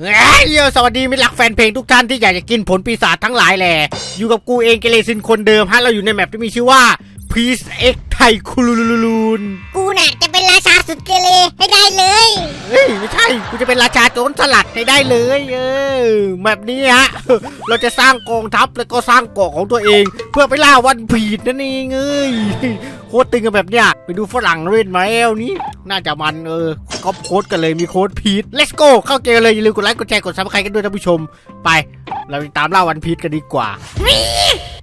เฮ้ยเยสวัสดีมิตรรักแฟนเพลงทุกท่านที่อยากจะกินผลปีศาจทั้งหลายแหละอยู่กับกูเองเกเรซินคนเดิมฮะเราอยู่ในแมปที่มีชื่อว่า Peace X ไทยคูลูลูลูนกูน่ะจะเป็นราชาสุดเกเรให้ได้เลย เฮ้ยไม่ใช่กูจะเป็นราชาโจรสลัดให้ได้เลยเออแบบนี้ฮะ เราจะสร้างกองทัพแล้วก็สร้างเกาะของตัวเอง เพื่อไปล่าวันผีดนั่นเองเอ้ยโคตรตึงกันแบบเนี้ยไปดูฝรั่งเล่นมาแล้วนี้น่าจะมันเออก๊อปโค้ดกันเลยมีโค้ดพีท let's go เข้าเกมเลยอย่าลืมกดไลค์กดแชร์กดซับสไครต์กันด้วยท่านผู้ชม ไป เราไปตามล่าวันพีทกันดีกว่า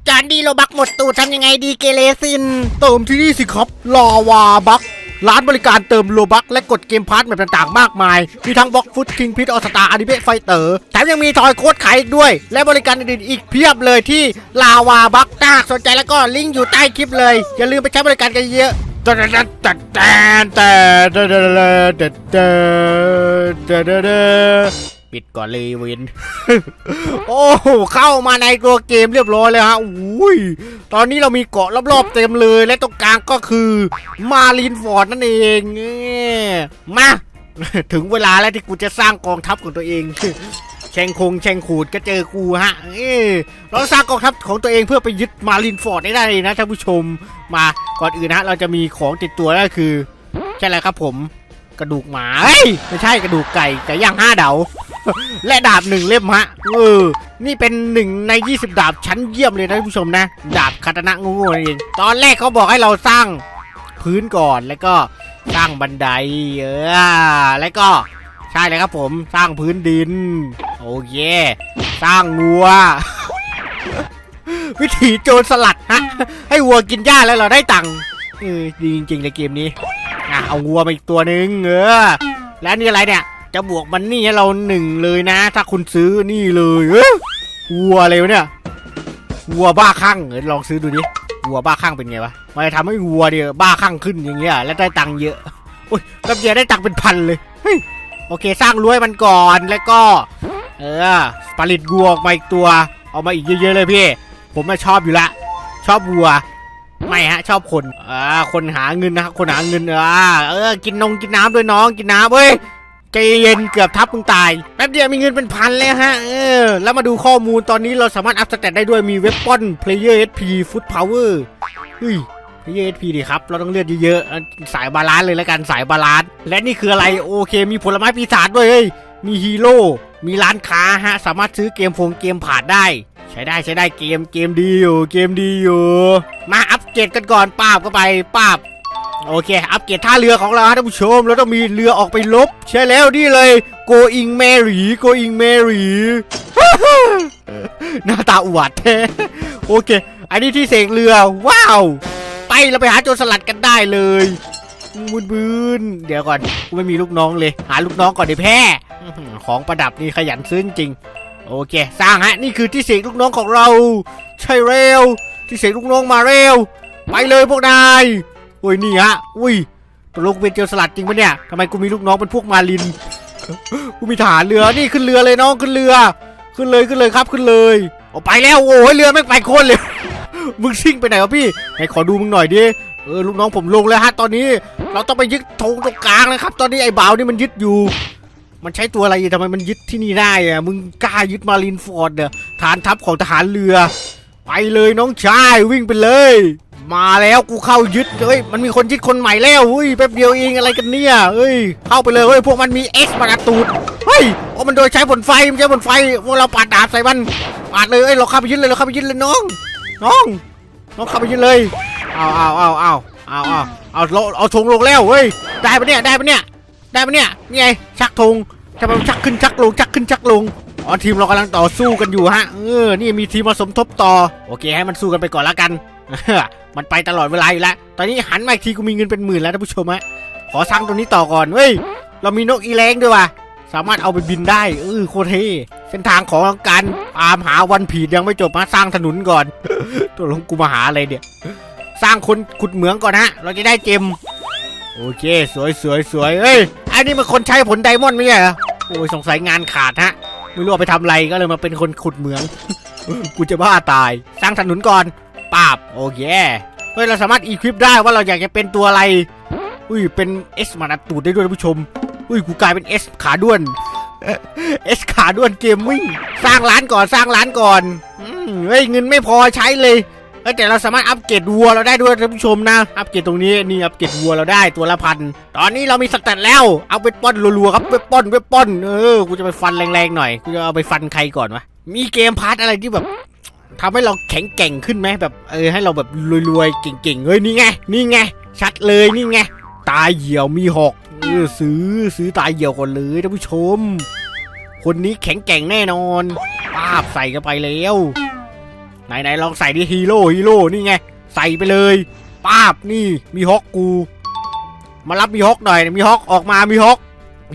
จานดีโลบักหมดตูดทำยังไงดีเกเรซิน เติมที่นี่สิครับลาวาบักร้านบริการเติมโลบักและกดเกมพาร์ทแบบต่างๆ มากมาย มีทั้งบล็อกฟุตคิงพิทออสตาอนิเมะไฟเตอร์แถมยังมีทอยโค้ดขายอีกด้วย และบริการอื่นๆอีกเพียบเลยที่ลาวาบักถ้าหากสนใจแล้วก็ลิงก์อยู่ใต้คลิปเลย อย่าลืมไปใช้บริการกันเยอะแต่แต่แต่แต่แต่แต่แต่แต่แต่ ปิดก่อนเลยวินโอ้โหเข้ามาในตัวเกมเรียบร้อยเลยฮะอุ้ยตอนนี้เรามีเกาะรอบๆเต็มเลยและตรงกลางก็คือมารีนฟอร์ดนั่นเองเอ้ยมาถึงเวลาแล้วที่กูจะสร้างกองทัพของตัวเองแชงคงแชงขูดก็เจอกูฮะเอ้ยเราสร้างกองทัพของตัวเองเพื่อไปยึดมารีนฟอร์ดได้เลยนะท่านผู้ชมมาก่อนอื่นนะฮะเราจะมีของติดตัวก็คือใช่แล้วครับผมกระดูกหมาเฮ้ยไม่ใช่กระดูกไก่ไก่ย่างห้าเดา และดาบหนึ่งเล่มฮะเออนี่เป็นหนึ่งใน 20 ดาบชั้นเยี่ยมเลยนะท่านผู้ชมนะ ดาบคาตนะโง่ๆนั่นเองตอนแรกเขาบอกให้เราสร้างพื้นก่อนแล้วก็สร้างบันไดเออแล้วก็ใช่เลยครับผมสร้างพื้นดิน โอเค สร้างงัว วิถีโจรสลัดฮะให้วัวกินหญ้าแล้วเราได้ตังค์เออดีจริงๆเลยเกมนี้อะเอาวัวมาอีกตัวหนึ่งเออแล้วนี่อะไรเนี่ย จะบวกมันนี่ให้เราหนึ่งเลยนะ ถ้าคุณซื้อนี่เลยเอ้ยวัวอะไรวะเนี่ยวัวบ้าคลั่งเออลองซื้อดูดิวัวบ้าคลั่งเป็นไงวะมันจะทำให้วัวเนี่ยบ้าคลั่งขึ้นอย่างเงี้ยแล้วได้ตังค์เยอะโอ้ยแป๊บเดียวได้ตังค์เป็นพันเลยเฮ้ยโอเค สร้างรั้วมันก่อนแล้วก็ เออผลิตวัวออกมาอีกตัว เอามาอีกเยอะๆเลยพี่ ผมชอบอยู่ละชอบวัวไม่ฮะ ชอบคนอ่าคนหาเงินนะครับคนหาเงินอ่าเออ กินนงกินน้ำด้วยน้องกินน้ำเว้ย ใจเย็นเกือบทับมึงตายแป๊บเดียวมีเงินเป็นพันเลยฮะเออแล้วมาดูข้อมูลตอนนี้เราสามารถอัพสเตตได้ด้วยมีเว p ปอนเพลเยอร์เอสพีฟุตพาวเวอร์เฮ้ยพลเอร์เอสพีดิครับ เราต้องเลือดเยอะๆ สายบาลานซ์เลยแล้วกันสายบาลานซ์และนี่คืออะไรโอเค มีผลไม้ปีศาจด้วยเฮ้ยมีฮีโร่มีร้านค้าฮะ สามารถซื้อเกมฟงเกมผ่านได้ ใช้ได้ใช้ได้เกมเกมดีอยู่เกมดีอยู่ มาอัปเกรดกันก่อนป้าบก็ไปป้าบ โอเค อัปเกรดท่าเรือของเราท่านผู้ชม เราต้องมีเรือออกไปลบ ใช่แล้วนี่เลย going Mary going Mary หน้าตาอวดแท้โอเค อันนี้ที่เสกเรือ ว้าว ไปเราไปหาโจรสลัดกันได้เลยบุนบืนเดี๋ยวก่อนกูไม่มีลูกน้องเลย หาลูกน้องก่อนดี๋ยวแพ้ของประดับนี่ขยันซื้อจริง โอเค สร้างฮะ นี่คือที่เสกลูกน้องของเรา ใช่เร็ว ที่เสกลูกน้องมาเร็ว ไปเลยพวกนาย อ้ยนี่ฮะอุ้ยตกลงเป็นเจลสลัดจริงปะเนี่ยทำไมกูมีลูกน้องเป็นพวกมาลินกูมีทหารเรือนี่ขึ้นเรือเลยน้องขึ้นเรือ ขึ้นเลยขึ้นเลยครับขึ้นเลยออกไปแล้วโอ้ยเรือไม่งไปโคนเลยมึงซิ่งไปไหนวะพี่ไหนขอดูมึงหน่อยดิเออลูกน้องผมลงแล้วฮะตอนนี้ เราต้องไปยึดธงตรงกลางนะครับ ตอนนี้ไอ้บ่าวนี่มันยึดอยู่ มันใช้ตัวอะไรทำไมมันยึดที่นี่ได้อะมึงกล้ายึดมารินฟอร์ดเนี่ยฐานทัพของทหารเรือ ไปเลยน้องชายวิ่งไปเลย มาแล้วกูเข้ายึดเฮ้ยมันมีคนยึดคนใหม่แล้วเฮ้ยแป๊บเดียวเองอะไรกันเนี่ยเฮ้ยเข้าไปเลยเฮ้ยพวกมันมีเอ็กซ์มาระตูดเฮ้ยโอ้มันโดยใช้ผลไฟมันใช้ผลไฟพวกเราปาดดาบใส่มันปาดเลยเฮ้ยเราเข้าไปยึดเลยเราเข้าไปยึดเลยน้องน้องน้องเข้าไปยึดเลยเอาเอาเอาเอาเอาเอาเอาเราเอาธงลงแล้วเฮ้ยได้ปะเนี่ยได้ปะเนี่ยได้ปะเนี่ยนี่ไงชักธงทำไมชักขึ้นชักลงชักขึ้นชักลงอ๋อทีมเรากำลังต่อสู้กันอยู่ฮะเออนี่มีทีมมาสมทบต่อโอเคให้มันสู้กันไปก่อนละกัน มันไปตลอดเวลาอยู่แล้ว ตอนนี้หันมาอีกทีกูมีเงินเป็นหมื่นแล้วท่านผู้ชมฮะ ขอสร้างตรงนี้ต่อก่อน เฮ้ย เรามีนกอีแรงด้วยว่ะ สามารถเอาไปบินได้ เออโคตรเท่เส้นทางของการตามหาวันผียังไม่จบมาสร้างถนนก่อน ตัวลงกูมาหาอะไรเนี่ย สร้างคนขุดเหมืองก่อนฮะ เราจะได้เจม โอเค สวยสวยสวยเฮ้ย อันนี้มันคนใช้ผลไดมอนด์ไม่ใช่เหรอ โอ้ยสงสัยงานขาดฮะ ไม่รู้เอาไปทำอะไรก็เลยมาเป็นคนขุดเหมือง กูจะบ้าตาย สร้างถนนก่อน ปาบโอเคเฮ้ยเราสามารถอีควิปได้ว่าเราอยากจะเป็นตัวอะไร อุ้ยเป็นเอสมานาตูดได้ด้วยท่านผู้ชม อุ้ยกูกลายเป็นเอสขาด้วนเอสขาด้วนเกมมิ่งสร้างร้านก่อนสร้างร้านก่อนเฮ้ยเงินไม่พอใช้เลยเอ้ยแต่เราสามารถอัปเกรดวัวเราได้ด้วยท่านผู้ชมนะ อัปเกรดตรงนี้นี่อัปเกรดวัวเราได้ตัวละพัน ตอนนี้เรามีสแตทแล้ว เอาไปป้อนรัวๆครับไปป้อนไปป้อน เออ กูจะไปฟันแรงๆหน่อย กูจะเอาไปฟันใครก่อนวะ มีเกมพาร์ทอะไรที่แบบ ทำให้เราแข็งแกร่งขึ้นไหมแบบเออให้เราแบบรวยๆเก่งๆเฮ้ยนี่ไงนี่ไงชัดเลยนี่ไงตาเหี่ยวมีหอกเออซื้อซื้อตาเหี่ยวก่อนเลยท่านผู้ชม คนนี้แข็งแกร่งแน่นอนปาบใส่กันไปแล้วไหนๆลองใส่ดิฮีโร่ฮีโร่นี่ไงใส่ไปเลยป้าบนี่มีฮอกกู มารับมีฮอกหน่อยมีฮอกออกมามีฮอก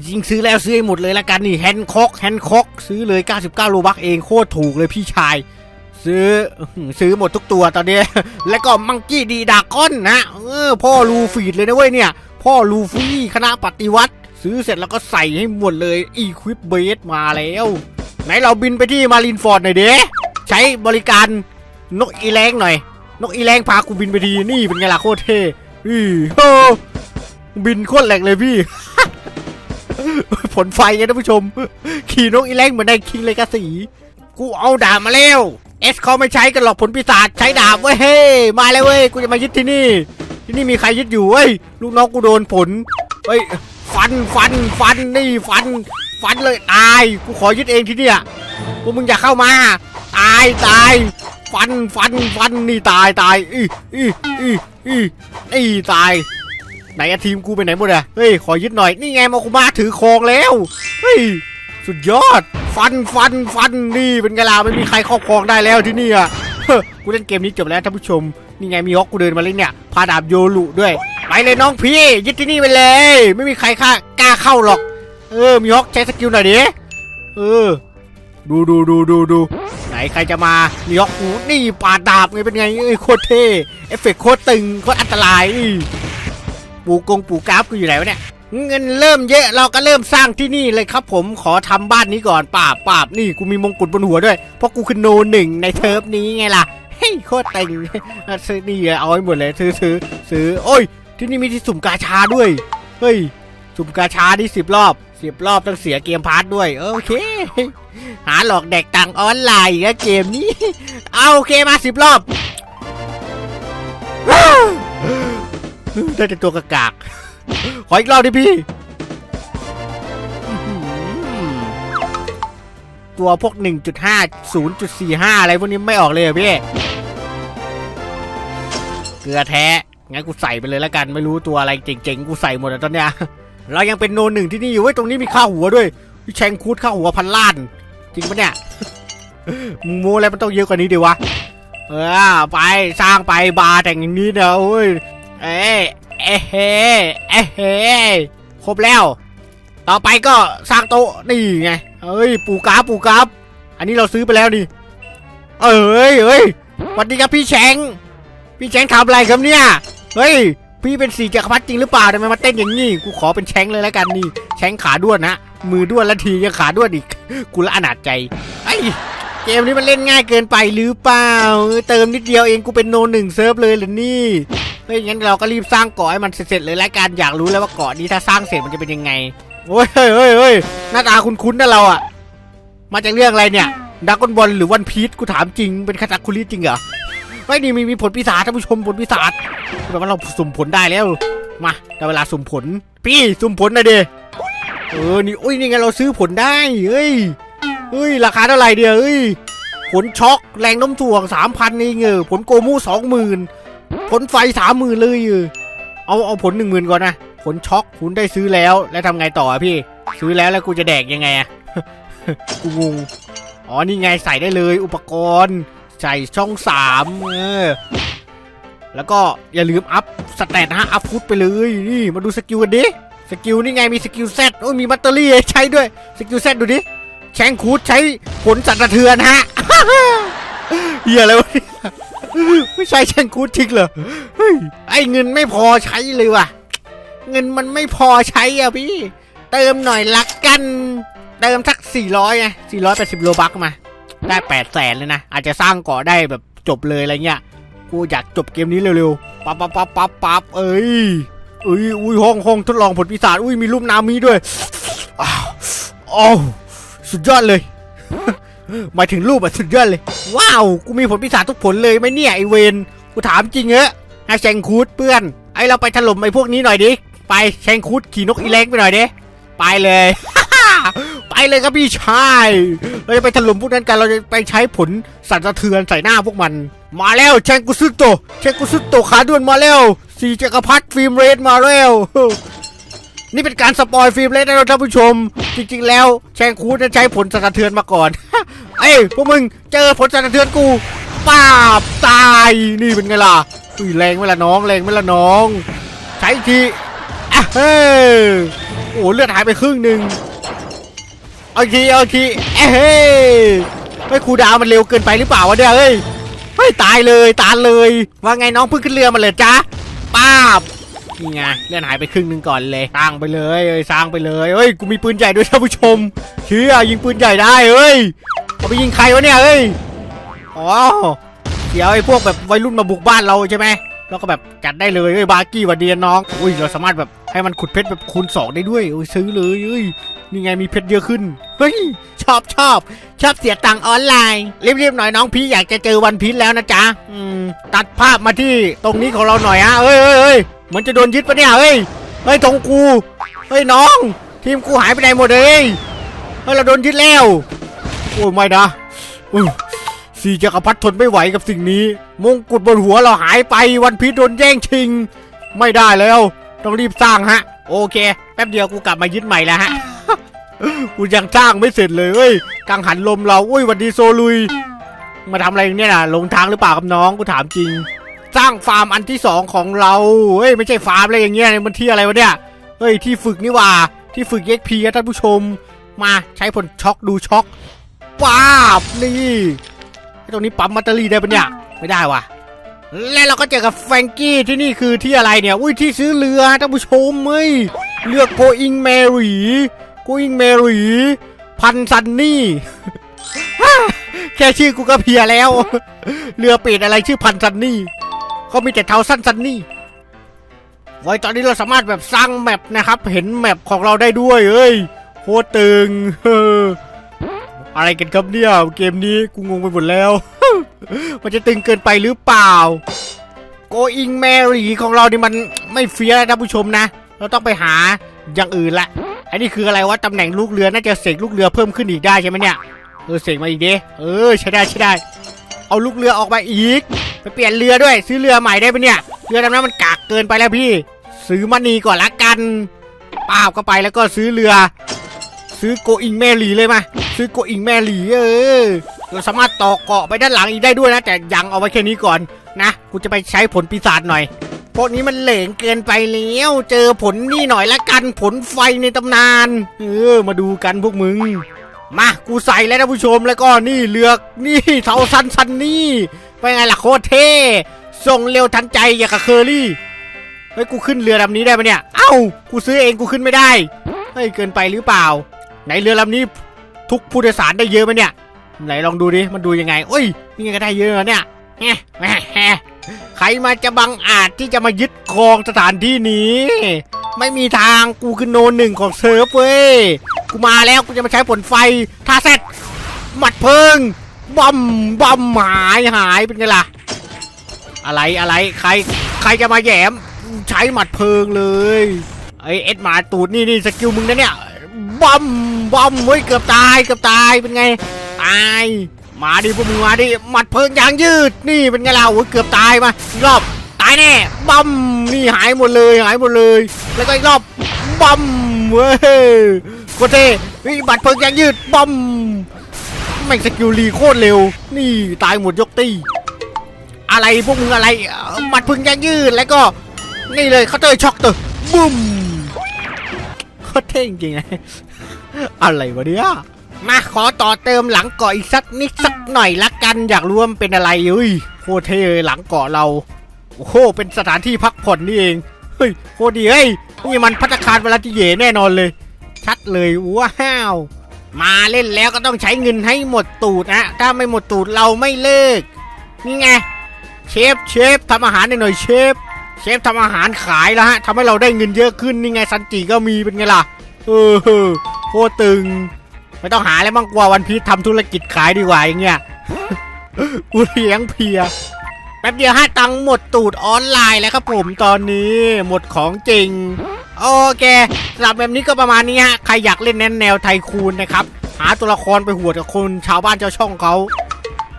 ยิงซื้อแล้วซื้อให้หมดเลยละกันนี่แฮนคอกแฮนคอกซื้อเลย 99โลบักเองโคตรถูกเลยพี่ชาย ซื้ออื้อหือซื้อหมดทุกตัวตอนนี้ แล้วก็มังกี้ดีดากอนนะเออพ่อลูฟีดเลยนะเว้ยเนี่ย พ่อลูฟี่คณะปฏิวัติ ซื้อเสร็จแล้วก็ใส่ให้หมดเลยอีควิปเบสมาแล้ว ไหนเราบินไปที่มารินฟอร์ดหน่อยเด้ใช้บริการนกอีแรงหน่อย นกอีแรงพากูบินไปดีนี่เป็นไงล่ะโคตรเท่อีโอบินโคตรแหลกเลยพี่ผลไฟไงท่านผู้ชม ขี่นกอีแรงเหมือนในคิงเลยกาสี กูเอาดาบมาแล้ว เอสเขาไม่ใช้กันหรอกผลปีศาจใช้ดาบเว้ยเฮ้มาแล้วเว้ยกูจะมายึดที่นี่ ที่นี่มีใครยึดอยู่เว้ยลูกน้องกูโดนผลเฮ้ยฟันฟันฟันนี่ฟัน ฟันเลยตายกูขอยึดเองที่เนี่ยพวกมึงอย่าเข้ามาตายตายฟันฟันฟันนี่ตายตายอีอีอีอีอีตาย ไหนอะทีมกูไปไหนหมดอะเฮ้ยขอยึดหน่อยนี่ไงมาคุมาถือคองแล้วเฮ้ย สุดยอด ฟันฟันฟันนี่เป็นไงล่ะไม่มีใครครอบครองได้แล้วที่นี่อะกูเล่นเกมนี้จบแล้วท่านผู้ชม นี่ไงมีฮอกกูเดินมาเลยเนี่ยพาดาบโยลุด้วย ไปเลยน้องพี่ยึดที่นี่ไปเลย ไม่มีใครค่ากล้าเข้าหรอก เออมีฮอกใช้สกิลหน่อยดิเออ ดูดูดูดูดูไหนใครจะมามีฮอกกูนี่ปาดาบไงเป็นไงเอ้ยโคตรเท่เอฟเฟกต์โคตรตึงโคตรอันตรายปูกงปูกราฟกูอยู่ไหนวะเนี่ย เงินเริ่มเยอะเราก็เริ่มสร้างที่นี่เลยครับผมขอทำบ้านนี้ก่อนป่าบป่าบนี่กูมีมงกุฎบนหัวด้วย เพราะกูคือโนหนึ่งในเทิร์ฟนี้ไงล่ะเฮ้ยโคตรเต็งซื้อนี่เอาไว้หมดเลยซื้อซื้อซื้อโอ้ย ที่นี่มีที่สุ่มกาชาด้วย เฮ้ย สุ่มกาชาที่สิบรอบสิบรอบต้องเสียเกมพาร์ทด้วย โอเค หาหลอกแดกตังออนไลน์กแล้วเกมนี้ เอาโอเคมาสิบรอบได้แต่ตัวกากากๆ ขออีกรอบดิพี่ ตัวพวก 1.5 0.45 อะไรพวกนี้ไม่ออกเลยพี่ เกลือแท้ งั้นกูใส่ไปเลยแล้วกัน ไม่รู้ตัวอะไรเจ๋งๆ กูใส่หมดแล้วตอนเนี้ย เรายังเป็นโนหนึ่งที่นี่อยู่เว้ย ตรงนี้มีค่าหัวด้วยพี่แชงคูดค่าหัวพันล้าน จริงปะเนี่ยมึงโมอะไรมันต้องเยอะกว่านี้ดิวะ เออ ไปสร้างไปบาร์แต่งอย่างนี้เด้อเว้ย เอ้ย เอ้เฮ้เอ้เฮ้ครบแล้ว ต่อไปก็สร้างโต๊ะนี่ไงเอ้ยปูกราปูกราฟอันนี้เราซื้อไปแล้วนี่เอ้ยเอ้ยสวัสดีครับพี่แชงพี่แชงทำอะไรครับเนี่ยเฮ้ยพี่เป็นสีจักรพรรดิจริงหรือเปล่าทำไมมาเต้นอย่างนี้กูขอเป็นแชงเลยแล้วกันนี่แชงขาด้วนนะมือด้วนและทียังขาด้วนอีกกูละอนาจใจไอ้เกมนี้มันเล่นง่ายเกินไปหรือเปล่า เติมนิดเดียวเองกูเป็นโนหนึ่งเซิร์ฟเลยเหรอนี่ เฮ้ยงั้นเราก็รีบสร้างเกาะให้มันเสร็จๆเลยแล้วกันอยากรู้แล้วว่าเกาะนี้ถ้าสร้างเสร็จมันจะเป็นยังไงโอ้ยเฮ้ยเฮ้ยเฮ้ยหน้าตาคุ้นๆนะเราอะมาจากเรื่องอะไรเนี่ยดักกอนบอลหรือวันพีชกูถามจริงเป็นคาตาคุริจริงเหรอเฮ้ยนี่มีมีผลปีศาจท่านผู้ชมผลปีศาจแปลว่าเราสุ่มผลได้แล้ว มาได้เวลาสุ่มผล พี่สุ่มผลหนะเดเออนี่อุ้ยนี่ไงเราซื้อผลได้เฮ้ยเฮ้ยราคาเท่าไหร่เดียวเฮ้ยผลช็อกแรงโน้มถ่วงสามพันเองเออผลโกมูสองหมื่น ผลไฟสามหมื่นเลยเออเอาเอาผลหนึ่งหมื่นก่อนนะ ผลช็อกคุณได้ซื้อแล้ว แล้วทำไงต่ออะพี่ ซื้อแล้วแล้วกูจะแดกยังไงอะกูงงอ๋อนี่ไงใส่ได้เลย อุปกรณ์ ใส่ช่องสามเออแล้วก็อย่าลืมอัพสเตตนะฮะอัพฟุตไปเลยนี่มาดูสกิลกันดิสกิลนี่ไงมีสกิลแซดโอ้ยมีแบตเตอรี่ใช้ด้วยสกิลแซดดูดิแชงคูดใช้ผลสั่นสะเทือนฮะเฮียอะไรวะ ไม่ใช่แชงคูดจริงเหรอเฮ้ยไอ้เงินไม่พอใช้เลยว่ะ เงินมันไม่พอใช้อะพี่ เติมหน่อยละกัน เติมสัก400ไง480โลบักมา ได้8แสนเลยนะ อาจจะสร้างเกาะได้แบบจบเลยอะไรเงี้ย กูอยากจบเกมนี้เร็วๆ ปั๊บปั๊บปั๊บปั๊บปั๊บเอ้ยเอ้ย อุ้ยห้องห้องทดลองผลปีศาจอุ้ยมีรูปนามีด้วย อ้าวโอ้สุดยอดเลย หมายถึงรูปอะสุดยอดเลย ว้าว กูมีผลพิศาจทุกผลเลยไหมเนี่ยไอเวนกูถามจริงเหรอไอแชงคูดเพื่อน ไอเราไปถล่มไอพวกนี้หน่อยดิ ไปแชงคูดขี่นกอีเล็กไปหน่อยดิ ไปเลย ไปเลยครับพี่ชาย เราจะไปถล่มพวกนั้นกัน เราจะไปใช้ผลสั่นสะเทือนใส่หน้าพวกมัน มาแล้วแชงกุซุโตแชงกุซุโตขาด่วนมาแล้วสีจักรพรรดิฟิล์มเรดมาแล้ว นี่เป็นการสปอยฟิล์มเล่นนะท่านผู้ชม จริง ๆ แล้วแชงคูดจะใช้ผลสะเทือนมาก่อน เอ้ยพวกมึงเจอผลสะเทือนกูป้าบตายนี่เป็นไงล่ะอุ้ยแรงไหมล่ะน้องแรงไหมล่ะน้อง ใช้ทีอะเฮ้ยโอ้เลือดหายไปครึ่งหนึ่งเอาทีเอาทีเอ้เฮ้ยเฮ้ยครูดาวมันเร็วเกินไปหรือเปล่าวะเนี่ยเฮ้ยเฮ้ยตายเลยตายเลย ว่าไงน้องเพิ่งขึ้นเรือมาเลยจ้าป้าบ นี่ไงเลื่อนหายไปครึ่งหนึงก่อนเลยสร้างไปเลยเอ้ยสร้างไปเลยเอ้ยกูมีปืนใหญ่ด้วยท่านผู้ชมเชื่อยิงปืนใหญ่ได้เอ้ยเอาไปยิงใครวะเนี่ยเอ้ยอ๋อเดี๋ยวไอ้พวกแบบวัยรุ่นมาบุกบ้านเราใช่ไหมเราก็แบบจัดได้เลยเอ้ยบาร์กี้วัดเดียนน้องอุ้ยเราสามารถแบบให้มันขุดเพชรแบบคูณสองได้ด้วยเอ้ยซื้อเลยเอ้ยนี่ไงมีเพชรเยอะขึ้นเฮ้ยชอบชอบชอบเสียตังค์ออนไลน์รีบๆหน่อยน้องพี่อยากจะเจอวันพีชแล้วนะจ๊ะอืมตัดภาพมาที่ตรงนี้ของเราหน่อยฮะเอ้ยเอ้ยเอ้ย มันจะโดนยึดปะเนี่ยเฮ้ยเฮ้ยตรงกูเฮ้ยน้อง ทีมกูหายไปไหนหมดเลยเฮ้ยเราโดนยึดแล้วโอ้ยไม่นะอุ้ยสีจักรพรรดิทนไม่ไหวกับสิ่งนี้ มงกุฎบนหัวเราหายไปวันพีชโดนแย่งชิง ไม่ได้แล้ว ต้องรีบสร้างฮะ โอเค แป๊บเดียวกูกลับมายึดใหม่แล้วฮะกูยังสร้างไม่เสร็จเลยเฮ้ยกังหันลมเราอุ้ยวันดีโซลุย มาทำอะไรเนี่ยนะลงทางหรือเปล่าครับน้องกูถามจริง สร้างฟาร์มอันที่สองของเรา เฮ้ยไม่ใช่ฟาร์มอะไรอย่างเงี้ยมันที่อะไรวะเนี่ย เฮ้ยที่ฝึกนี่ว่า ที่ฝึกเอ็กพีท่านผู้ชม มาใช้ผลช็อกดูช็อกป้าบนี่ตรงนี้ปั๊มแบตเตอรี่ได้ปะเนี่ยไม่ได้ว่ะ และเราก็เจอกับแฟรงกี้ที่นี่คือที่อะไรเนี่ย อุ้ยที่ซื้อเรือท่านผู้ชมเฮ้ยเรือ Going Mary Going Mary พันซันนี่แค่ชื่อกูก็เพียแล้ว เรือเป็ดอะไรชื่อพันซันนี่ เขามีแต่เท้าสั้นซันนี่ ไว้ตอนนี้เราสามารถแบบสร้างแมปนะครับ เห็นแมปของเราได้ด้วยเอ้ยโคตรตึงเอออะไรกันครับเนี่ยเกมนี้กูงงไปหมดแล้ว มันจะตึงเกินไปหรือเปล่า Going Mary ของเรานี่มันไม่เฟี้ยนะท่านผู้ชมนะ เราต้องไปหาอย่างอื่นละ อันนี้คืออะไรวะตำแหน่งลูกเรือน่าจะเสกลูกเรือเพิ่มขึ้นอีกได้ใช่ไหมเนี่ย เออเสกมาอีกดิเออใช้ได้ใช้ได้ เอาลูกเรือออกมาอีก ไปเปลี่ยนเรือด้วย ซื้อเรือใหม่ได้ปะเนี่ย เรือดำน้ำมันกากเกินไปแล้วพี่ ซื้อมานีก่อนละกันป้าบก็ไปแล้วก็ซื้อเรือ ซื้อโกอิงแมรีเลยมา ซื้อโกอิงแมรีเออเราสามารถต่อเกาะไปด้านหลังอีกได้ด้วยนะ แต่ยังเอาไว้แค่นี้ก่อนนะกูจะไปใช้ผลปีศาจหน่อยพวกนี้มันเหลงเกินไปแล้วเจอผลนี่หน่อยละกันผลไฟในตำนาน เออ มาดูกันพวกมึง มากูใส่แล้วนะผู้ชมแล้วก็นี่เลือกนี่เทาซันซันนี่เป็นไงล่ะโคตรเท่ส่งเร็วทันใจอย่างกับเคอรี่เฮ้ยกูขึ้นเรือลำนี้ได้ปะเนี่ยเอ้ากูซื้อเองกูขึ้นไม่ได้เฮ้ยเกินไปหรือเปล่า ไหนเรือลำนี้ทุกผู้โดยสารได้เยอะไหมเนี่ย ไหนลองดูดิมันดูยังไงโอ้ยนี่ไงก็ได้เยอะเนี่ยแฮะแฮะแฮะใครมาจะบังอาจที่จะมายึดครองสถานที่นี้ ไม่มีทางกูคือโนนหนึ่งของเซิร์ฟเว้ย กูมาแล้วกูจะมาใช้ผลไฟทาเสร็จหมัดเพิงบอมบอมหายหายเป็นไงล่ะ อะไรอะไรใคร ใครจะมาแยมใช้หมัดเพิงเลยไอเอ็ดหมาตูดนี่นี่สกิลมึงนะเนี่ยบอมบอมเฮ้ยเกือบตายเกือบตายเป็นไงตายมาดิพวกมึงมาดิหมัดเพิงยางยืดนี่เป็นไงล่ะโอ้ยเกือบตายมาอีกรอบายแน่บอมนี่หายหมดเลยหายหมดเลย แล้วก็อีกรอบบอมเว้ยโคเทนี่บัตรเพลิงยางยืดบอมแม่งสกิลรีโคตรเร็ว นี่ตายหมดยกตีอะไรพวกมึงอะไรบัตรเพลิงยางยืดแล้วก็ นี่เลยเคาเตอร์ช็อกเตอร์บุ้มโคตรเท่จริงๆนะอะไรวะเนี่ยมาขอต่อเติมหลังเกาะอีกสักนิดสักหน่อยละกัน อยากรู้ว่ามันเป็นอะไรเฮ้ยโคตรเท่เลยหลังเกาะเรา โอ้โห เป็นสถานที่พักผ่อนนี่เอง เฮ้ยโคตรดีเฮ้ย นี่มันพัตตาคารเวลาที่เย่แน่นอนเลย ชัดเลยว้าว มาเล่นแล้วก็ต้องใช้เงินให้หมดตูดนะถ้าไม่หมดตูดเราไม่เลิก นี่ไง เชฟเชฟทำอาหารหน่อยเชฟ เชฟทำอาหารขายแล้วฮะทำให้เราได้เงินเยอะขึ้นนี่ไงซันจิก็มีเป็นไงล่ะ เออโคตรตึง ไม่ต้องหาแล้วมั่งกลัววันพีชทำธุรกิจขายดีกว่าอย่างเงี้ยกูเลี้ยงเพีย แป๊บเดียวห้าตังหมดตูดออนไลน์แล้วครับผมตอนนี้หมดของจริง โอเคสำหรับแบบนี้ก็ประมาณนี้ฮะ ใครอยากเล่นแนวแนวไทคูนนะครับ หาตัวละครไปหัวกับคนชาวบ้านชาวช่องเขา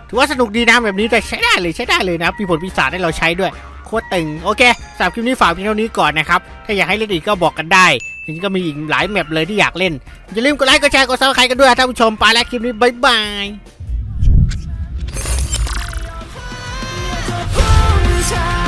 ถือว่าสนุกดีนะแบบนี้แต่ใช้ได้เลยใช้ได้เลยนะมีผลพิศาจให้เราใช้ด้วย โคตรตึง โอเคสำหรับคลิปนี้ฝากเพียงเท่านี้ก่อนนะครับ ถ้าอยากให้เล่นอีกก็บอกกันได้จริงๆก็มีอีกหลายแมปเลยที่อยากเล่นอย่าลืมกดไลค์กดแชร์กดซับสไครต์กันด้วยท่านผู้ชมไปแล้วคลิปนี้บ๊ายบาย ผู้ชาย